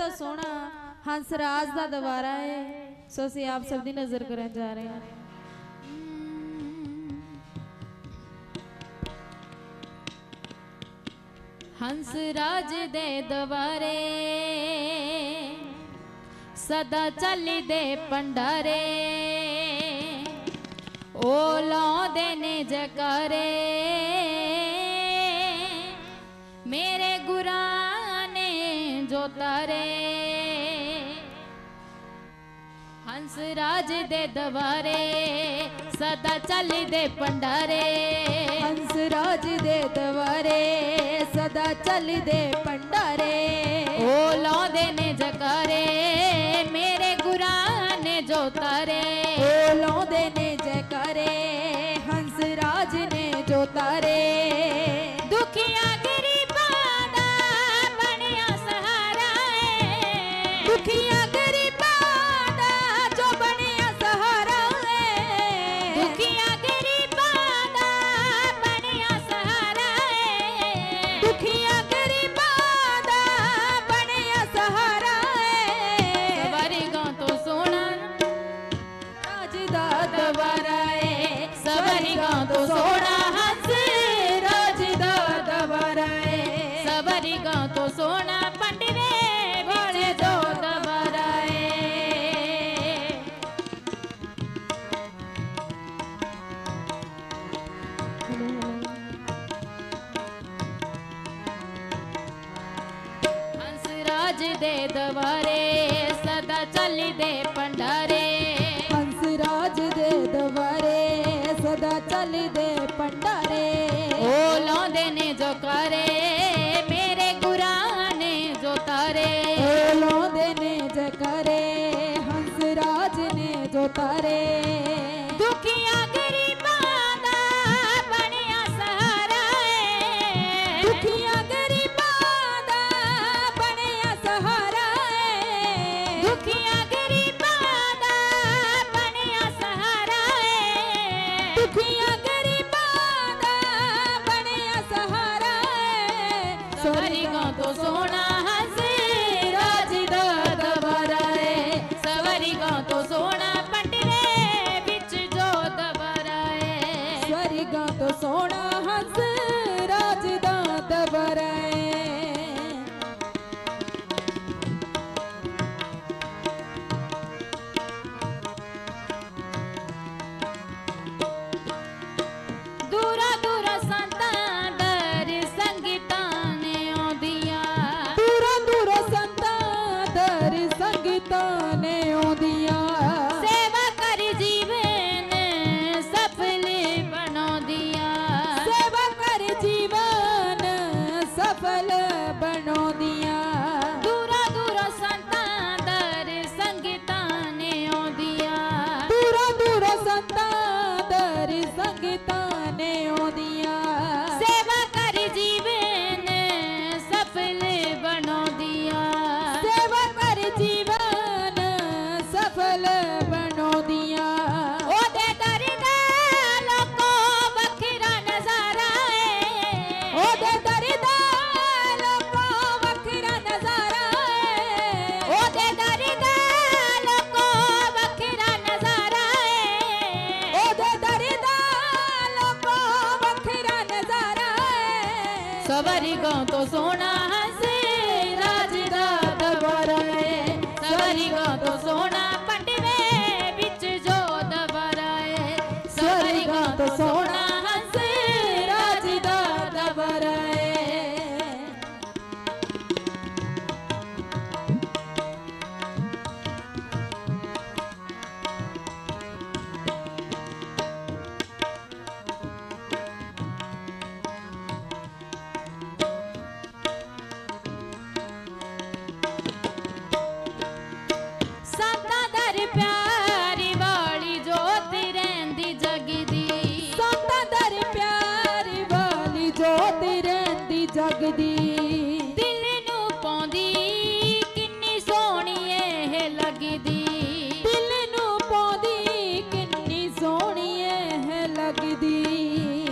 ਤੋਂ ਸੋਹਣਾ ਹੰਸ ਰਾਜ ਦਾ ਦਵਾਰਾ ਹੈ ਸੋ ਅਸੀਂ ਆਪ ਸਭ ਦੀ ਨਜ਼ਰ ਕਰਨ ਜਾ ਰਹੇ ਹਾਂ। ਹੰਸ ਰਾਜ ਦੇ ਦਵਾਰੇ, ਸਦਾ ਚੱਲਦੇ ਪੰਡਾਰੇ ਓ ਲਾਉਂਦੇ ਨੇ ਜਕਾਰੇ, ਮੇਰੇ ਗੁਰਾਂ ਦੁਆਰੇ ਹੰਸ ਰਾਜ ਦੇ ਦੁਆਰੇ ਸਦਾ ਚੱਲਦੇ ਪੰਡਾਰੇ। ਹੰਸ ਰਾਜ ਦੇ ਦੁਆਰੇ ਸਦਾ ਚੱਲਦੇ ਪੰਡਾਰੇ। ਉਹ ਲਾਉਂਦੇ ਨੇ ਦਵਾਰੇ ਸਦਾ ਚੱਲਦੇ ਪੰਡਾਰੇ। ਹੰਸ ਰਾਜ ਦੇ ਦਵਾਰੇ ਸਦਾ ਚੱਲਦੇ ਪੰਡਾਰੇ। ਉਹ ਲਾਉਂਦੇ ਨੇ ਜੋ ਮੇਰੇ ਗੁਰਾਂ ਜੋ ਤਾਰੇ। ਲਾਉਂਦੇ ਨੇ ਜੋ ਹੰਸ ਰਾਜ ਨੇ ਜੋ ਤਾਰੇ। તને ઓદિયા ਹਰੀ ਗਾ ਤੋ ਸੋਹਣਾ ਲੱਗਦੀ। ਦਿਲ ਨੂੰ ਪਾਉਂਦੀ ਕਿੰਨੀ ਸੋਹਣੀ ਐ ਲੱਗਦੀ।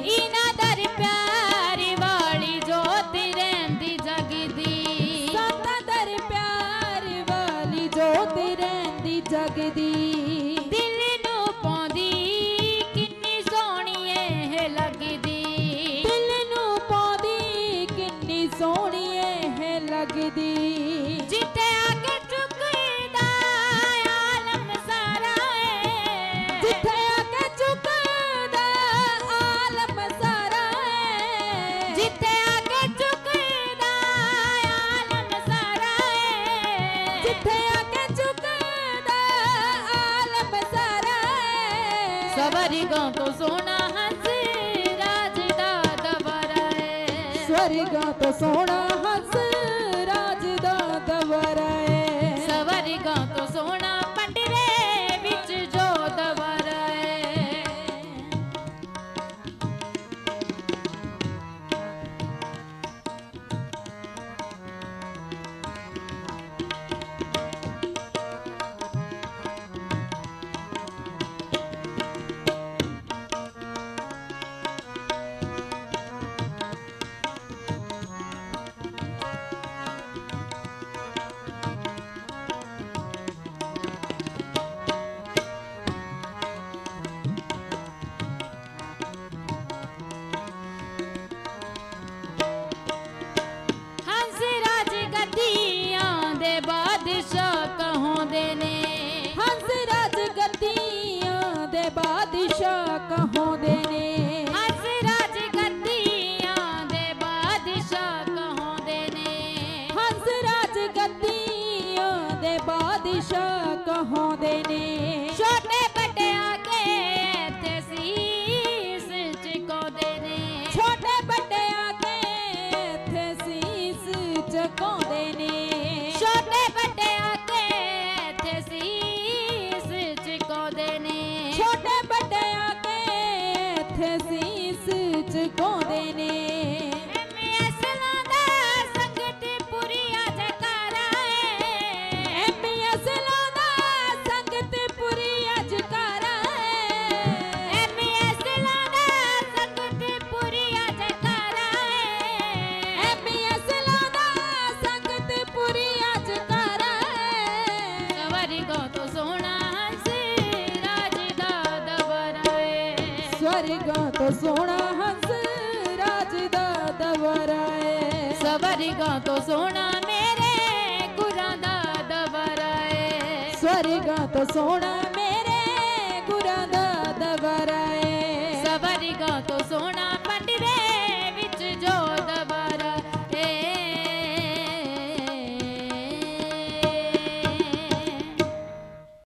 ਇਹਨਾਂ ਦਰ ਪਿਆਰ ਵਾਲੀ ਜੋਤ ਰਹਿੰਦੀ ਜਗਦੀ। ਸਤਾ ਦਰ ਪਿਆਰ ਵਾਲੀ ਜੋਤ ਰਹਿੰਦੀ ਜਗਦੀ। स्वर्गों को सोना हंस राजदा दबरा है स्वर्गों को सोना हंस राजदा दबरा है स्वर्गों को सोना কহ দেনে ਸਵਰਗਾਂ ਸੋਹਣਾ ਹੰਸ ਰਾਜ ਦਾ ਦਵਰਾ ਏ ਸਵਰਗਾਂ ਤੋਂ ਸੋਹਣਾ ਮੇਰੇ ਗੁਰਾਂ ਦਾ ਦਵਰਾ ਏ ਸਵਰਗਾਂ ਤੋਂ ਸੋਹਣਾ ਮੇਰੇ ਗੁਰਾਂ ਦਾ ਦਵਰਾ ਏ ਸਵਰਗਾਂ ਤੋਂ ਸੋਹਣਾ